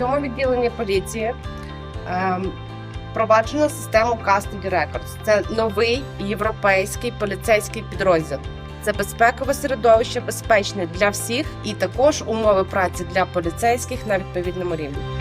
цьому відділенні поліції ем, впроваджено систему Custody Records. Це новий європейський поліцейський підрозділ. Це безпекове середовище безпечне для всіх і також умови праці для поліцейських на відповідному рівні.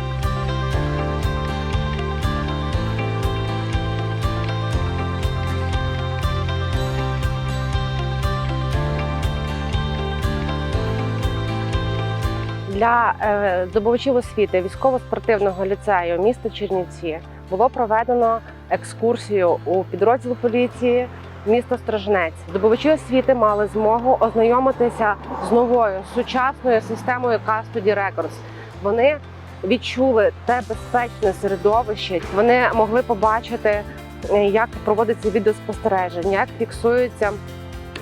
Для е, здобувачів освіти військово-спортивного ліцею міста Чернівці було проведено екскурсію у підрозділ поліції міста Сторожнець. Здобувачі освіти мали змогу ознайомитися з новою сучасною системою Custody Records. Вони відчули те безпечне середовище. Вони могли побачити, е, як проводиться відеоспостереження, як фіксуються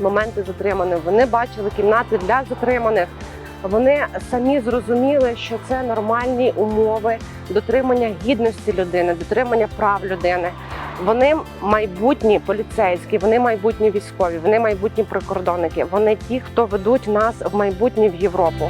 моменти затриманих. Вони бачили кімнати для затриманих. Вони самі зрозуміли, що це нормальні умови дотримання гідності людини, дотримання прав людини. Вони майбутні поліцейські, вони майбутні військові, вони майбутні прикордонники. Вони ті, хто ведуть нас в майбутнє в Європу.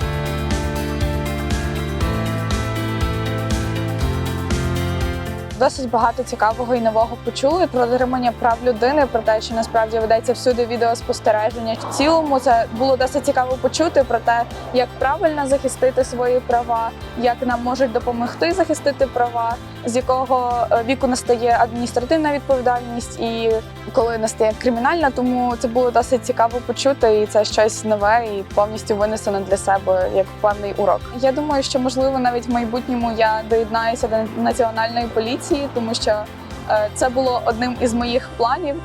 Досить багато цікавого і нового почули про дотримання прав людини, про те, що насправді ведеться всюди відеоспостереження. В цілому це було досить цікаво почути про те, як правильно захистити свої права, як нам можуть допомогти захистити права, з якого е, віку настає адміністративна відповідальність і коли настає кримінальна. Тому це було досить цікаво почути, і це щось нове і повністю винесено для себе як певний урок. Я думаю, що можливо навіть в майбутньому я доєднаюся до національної поліції, тому що е, це було одним із моїх планів.